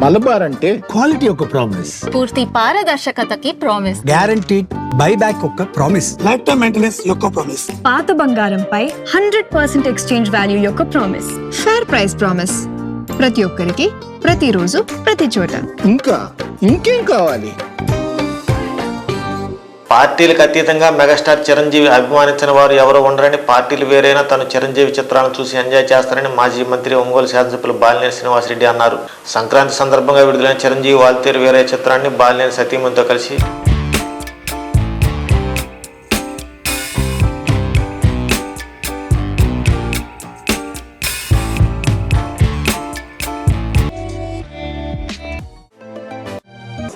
మలబార్ అంటే క్వాలిటీ ఒక ప్రామిస్. పూర్తి పారదర్శకతకి ప్రామిస్. గ్యారంటీడ్ బైబ్యాక్ ఒక ప్రామిస్. లైఫ్ టైం మెయింటెనెన్స్ యొక్క ప్రామిస్. పాత బంగారంపై హండ్రెడ్ పర్సెంట్ ఎక్స్చేంజ్ వాల్యూ యొక్క ప్రామిస్. Fair price promise. ప్రతి ఒక్కరికి ప్రతిరోజు ప్రతి చోట. ఇంకా ఇంకేం కావాలి? పార్టీలకు అతీతంగా మెగాస్టార్ చిరంజీవి అభిమానించిన వారు ఎవరు ఉండరని పార్టీలు వేరైనా తను చిరంజీవి చిత్రాలను చూసి ఎంజాయ్ చేస్తారని మాజీ మంత్రి ఒంగోలు శాసనసభ్యులు బాలినేని శ్రీనివాసరెడ్డి అన్నారు. సంక్రాంతి సందర్భంగా విడుదలైన చిరంజీవి వాల్తేరు వేరే చిత్రాన్ని బాలినేని సతీమణితో కలిసి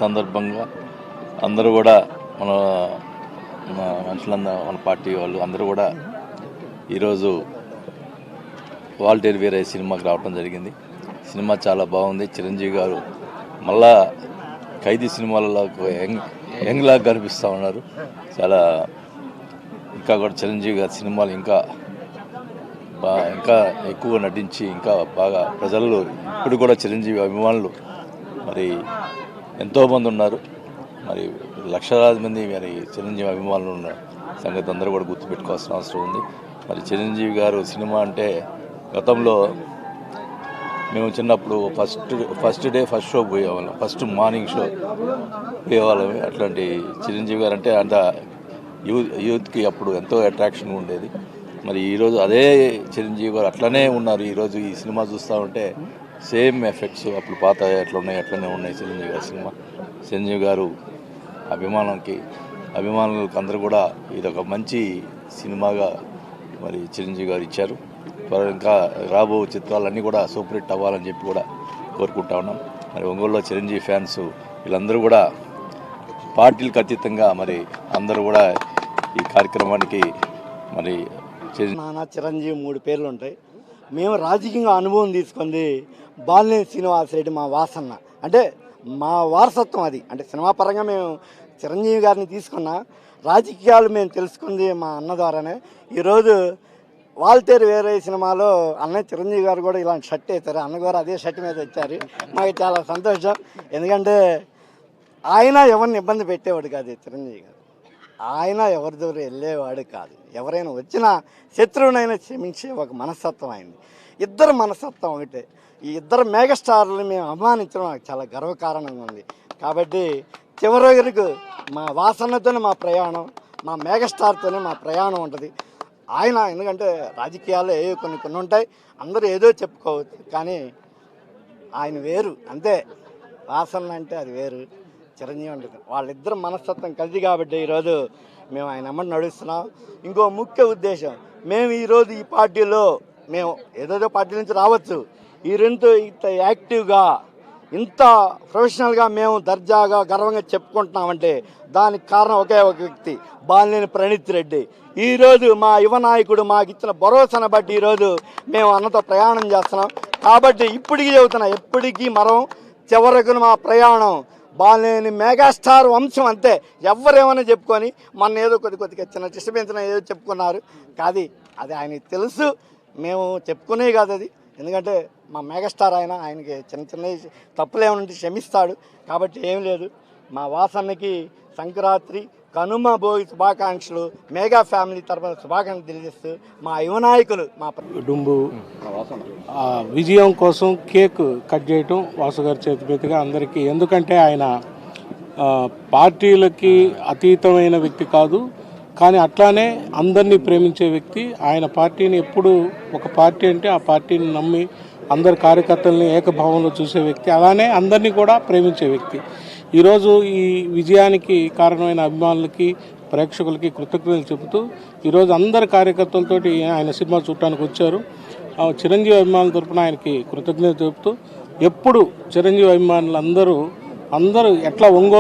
సందర్భంగా అందరూ కూడా మన మన మనుషులందరూ మన పార్టీ వాళ్ళు అందరూ కూడా ఈరోజు వాల్టేర్ వీరయ్య సినిమాకి రావడం జరిగింది. సినిమా చాలా బాగుంది. చిరంజీవి గారు మళ్ళా ఖైదీ సినిమాలలో యంగ్ యంగ్ లాగా కనిపిస్తూ ఉన్నారు. చాలా ఇంకా కూడా చిరంజీవి గారి సినిమాలు ఇంకా బా ఇంకా ఎక్కువ నటించి ఇంకా బాగా ప్రజల్లో ఇప్పుడు కూడా చిరంజీవి అభిమానులు మరి ఎంతోమంది ఉన్నారు. మరి లక్షలాది మంది మరి చిరంజీవి అభిమానులు ఉన్న సంగతి అందరూ కూడా గుర్తుపెట్టుకోవాల్సిన అవసరం ఉంది. మరి చిరంజీవి గారు సినిమా అంటే గతంలో మేము చిన్నప్పుడు first first day first show పోయేవాళ్ళం. First morning show పోయేవాళ్ళం. అట్లాంటి చిరంజీవి గారు అంటే అంత యూత్ యూత్కి అప్పుడు ఎంతో అట్రాక్షన్ ఉండేది. మరి ఈరోజు అదే చిరంజీవి గారు అట్లనే ఉన్నారు. ఈరోజు ఈ సినిమా చూస్తూ ఉంటే సేమ్ ఎఫెక్ట్స్ అప్పుడు పాత ఎట్లా ఉన్నాయి అట్లనే ఉన్నాయి చిరంజీవి గారి సినిమా. చిరంజీవి గారు అభిమానంకి అభిమానులకు అందరూ కూడా ఇది ఒక మంచి సినిమాగా మరి చిరంజీవి గారు ఇచ్చారు. త్వరగా ఇంకా రాబో చిత్రాలన్నీ కూడా సూపర్ హిట్ అవ్వాలని చెప్పి కూడా కోరుకుంటా ఉన్నాం. మరి ఒంగోలులో చిరంజీవి ఫ్యాన్స్ వీళ్ళందరూ కూడా పార్టీలకు అతీతంగా మరి అందరూ కూడా ఈ కార్యక్రమానికి మరి చిరం- నాన్న చిరంజీవి మూడు పేర్లు ఉంటాయి. మేము రాజకీయంగా అనుభవం తీసుకుంది బాలినేని శ్రీనివాసరెడ్డి మా వాసన్న. అంటే మా వారసత్వం అది. అంటే సినిమా పరంగా మేము చిరంజీవి గారిని తీసుకున్నా రాజకీయాలు మేము తెలుసుకుంది మా అన్న ద్వారానే. ఈరోజు వాల్తేరు వేరే సినిమాలో అన్నయ్య చిరంజీవి గారు కూడా ఇలాంటి షర్ట్ వేశారు. అన్న గారు అదే షర్ట్ మీద వచ్చారు. మాకు చాలా సంతోషం. ఎందుకంటే ఆయన ఎవరిని ఇబ్బంది పెట్టేవాడు కాదు చిరంజీవి గారు. ఆయన ఎవరి దగ్గర వెళ్ళేవాడు కాదు. ఎవరైనా వచ్చినా శత్రువునైనా క్షమించే ఒక మనస్తత్వం అయింది ఇద్దరు మనస్తత్వం ఒకటే. ఈ ఇద్దరు మెగాస్టార్లు మేము అభిమానించడం నాకు చాలా గర్వకారణంగా ఉంది. కాబట్టి చివరి వరకు మా వాసనతోనే మా ప్రయాణం మా మెగాస్టార్తోనే మా ప్రయాణం ఉంటుంది. ఆయన ఎందుకంటే రాజకీయాలు ఏవో కొన్ని కొన్ని ఉంటాయి అందరూ ఏదో చెప్పుకోవచ్చు. కానీ ఆయన వేరు. అంతే. వాసన అంటే అది వేరు. చిరంజీవి ఉంటుంది వాళ్ళిద్దరు మనస్తత్వం కలిసి కాబట్టి ఈరోజు మేము ఆయన అమ్మని నడుస్తున్నాం. ఇంకో ముఖ్య ఉద్దేశం మేము ఈరోజు ఈ పార్టీలో మేము ఏదేదో పార్టీ నుంచి రావచ్చు. ఈ రెండు ఇంత యాక్టివ్గా ఇంత ప్రొఫెషనల్గా మేము దర్జాగా గర్వంగా చెప్పుకుంటున్నామంటే దానికి కారణం ఒకే ఒక వ్యక్తి బాలినేని ప్రణీత్ రెడ్డి. ఈరోజు మా యువ నాయకుడు మాకు ఇచ్చిన భరోసాను బట్టి ఈరోజు మేము అన్నతో ప్రయాణం చేస్తున్నాం. కాబట్టి ఇప్పటికీ చెబుతున్నా ఎప్పటికీ మనం చివరకు మా ప్రయాణం బాలేని మెగాస్టార్ వంశం అంతే. ఎవరేమైనా చెప్పుకొని మొన్న ఏదో కొద్ది కొద్దిగా చిన్న డిస్టర్బెన్స్ ఏదో చెప్పుకున్నారు. కాదు అది ఆయనకి తెలుసు. మేము చెప్పుకునే కాదు అది. ఎందుకంటే మా మెగాస్టార్ ఆయన ఆయనకి చిన్న చిన్న తప్పులు ఏమైనా ఉంటే క్షమిస్తాడు. కాబట్టి ఏం లేదు. మా వాసన్నకి సంక్రాంతి కనుమ భోగి శుభాకాంక్షలు మెగా ఫ్యామిలీ తరఫున శుభాకాంక్షలు తెలియజేస్తూ మా యువ నాయకులు మా డుంబు ఆ విజయం కోసం కేక్ కట్ చేయటం వాసు గారి చేతి మీదుగా అందరికీ. ఎందుకంటే ఆయన పార్టీలకి అతీతమైన వ్యక్తి కాదు. కానీ అట్లానే అందరినీ ప్రేమించే వ్యక్తి. ఆయన పార్టీని ఎప్పుడు ఒక పార్టీ అంటే ఆ పార్టీని నమ్మి అందరి కార్యకర్తల్ని ఏకభావంలో చూసే వ్యక్తి. అలానే అందరినీ కూడా ప్రేమించే వ్యక్తి. ఈరోజు ఈ విజయానికి కారణమైన అభిమానులకి ప్రేక్షకులకి కృతజ్ఞతలు చెబుతూ ఈరోజు అందరు కార్యకర్తలతోటి ఆయన సినిమా చూడటానికి వచ్చారు. ఆ చిరంజీవి అభిమానుల తరపున ఆయనకి కృతజ్ఞత చెబుతూ ఎప్పుడు చిరంజీవి అభిమానులు అందరూ అందరూ ఎట్లా ఒంగోలు